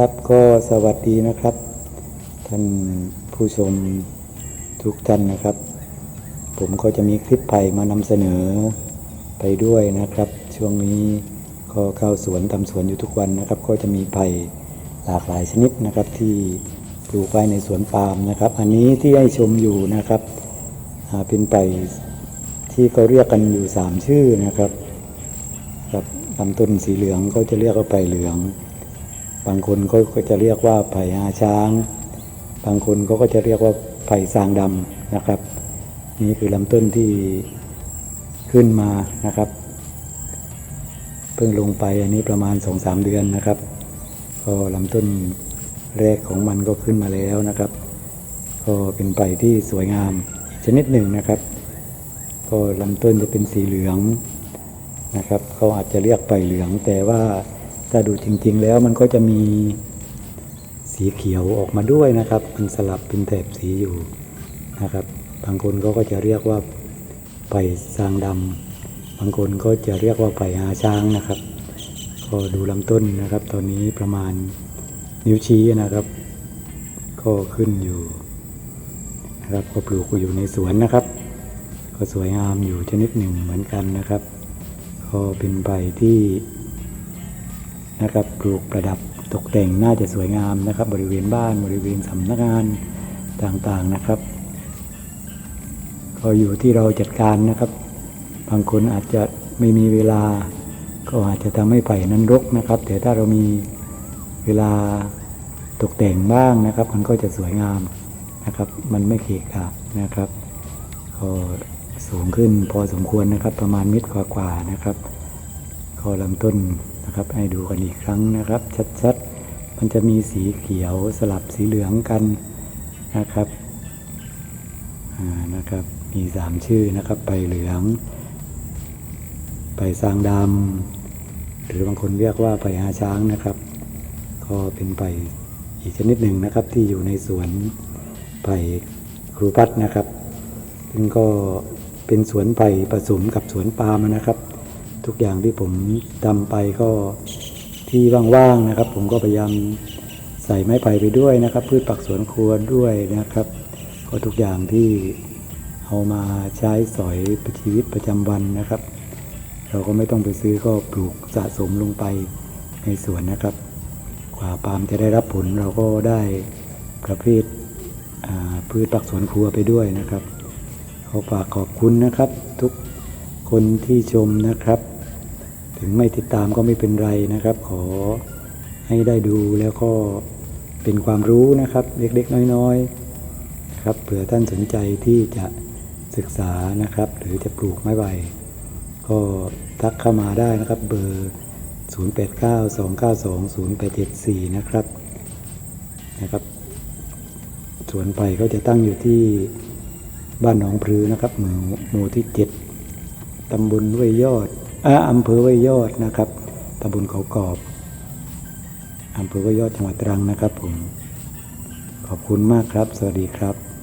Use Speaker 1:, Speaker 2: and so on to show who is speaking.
Speaker 1: ครับก็สวัสดีนะครับ ท่านผู้ชมทุกท่านนะครับ ผมก็จะมีคลิปไผ่มานำเสนอไปด้วยนะครับ ช่วงนี้ก็เข้าสวนทำสวนอยู่ทุกวันนะครับ ก็จะมีไผ่หลากหลายชนิดนะครับ ที่ปลูกไว้ในสวนปาล์มนะครับ อันนี้ที่ให้ชมอยู่นะครับเป็นไผ่ที่เขาเรียกกันอยู่สามชื่อนะครับครับลำต้นสีเหลืองก็จะเรียกว่าไผ่เหลือง บางคนก็ก็จะเรียกว่าไผ่อาช้าง บางคนเขาก็จะเรียกว่าไผ่สางดำนะครับ นี่คือลำต้นที่ขึ้นมานะครับ เพิ่งลงไปอันนี้ประมาณ2อสเดือนนะครับ ก็ลำต้นแรกของมันก็ขึ้นมาแล้วนะครับ ก็เป็นไผ่ที่สวยงามชนิดหนึ่งนะครับ ก็ลำต้นจะเป็นสีเหลืองนะครับ เขาอาจจะเรียกไผ่เหลืองแต่ว่า ถ้าดูจริง ๆ แล้วมันก็จะมีสีเขียวออกมาด้วยนะครับ มันสลับเป็นแถบสีอยู่นะครับ บางคนเขาก็จะเรียกว่าไผ่ซางดำบางคนก็จะเรียกว่าไผ่หาช้างนะครับ ก็ดูลำต้นนะครับ ตอนนี้ประมาณนิ้วชี้นะครับ ก็ขึ้นอยู่นะครับก็ปลูกอยู่ในสวนนะครับ ก็สวยงามอยู่ชนิดหนึ่งเหมือนกันนะครับ ก็เป็นใบที่ นะครับปลูกประดับตกแต่งน่าจะสวยงามนะครับ บริเวณบ้านบริเวณสำนักงานต่างๆนะครับ ก็อยู่ที่เราจัดการนะครับ บางคนอาจจะไม่มีเวลา ก็อาจจะทำให้ไผ่นั้นรกนะครับ แต่ถ้าเรามีเวลาตกแต่งบ้างนะครับ มันก็จะสวยงามนะครับ มันไม่เกะกะนะครับก็สูงขึ้นพอสมควรนะครับ ประมาณเมตรกว่าๆนะครับก็ลำต้น นะครับ ให้ดูกันอีกครั้งนะครับ ชัดๆ มันจะมีสีเขียวสลับสีเหลืองกันนะครับอ่านะครับมีสามชื่อนะครับใบเหลืองใบซางดำหรือบางคนเรียกว่าใบหาช้างนะครับ ก็เป็นใบอีกชนิดหนึ่งนะครับที่อยู่ในสวนใบครูพัดนะครับ ซึ่งก็เป็นสวนไผ่ผสมกับสวนปาล์มนะครับ ทุกอย่างที่ผมทำไปก็ที่ว่างๆนะครับ ผมก็พยายามใส่ไม้ไผ่ไปด้วยนะครับ พืชผักสวนครัวด้วยนะครับ ก็ทุกอย่างที่เอามาใช้สอยชีวิตประจำวันนะครับ เราก็ไม่ต้องไปซื้อก็ปลูกสะสมลงไปในสวนนะครับ กว่าปาล์มจะได้รับผลเราก็ได้ประเภทพืชผักสวนครัวไปด้วยนะครับขอฝากขอบคุณนะครับทุกคนที่ชมนะครับ ถึงไม่ติดตามก็ไม่เป็นไรนะครับ ขอให้ได้ดูแล้วก็เป็นความรู้นะครับเล็กๆ น้อยๆนะครับเผื่อท่านสนใจที่จะศึกษานะครับ หรือจะปลูกไม้ใบ ก็ทักเข้ามาได้นะครับเบอร์ 0892920874 นะครับนะครับสวนไผ่ก็จะตั้งอยู่ที่บ้านหนองพลือนะครับหมู่หมู่ที่เจ็ดตำบลห้วยยอด อำเภอห้วยยอดนะครับตำบลเขากอบอำเภอห้วยยอดจังหวัดตรังนะครับผม ขอบคุณมากครับ สวัสดีครับ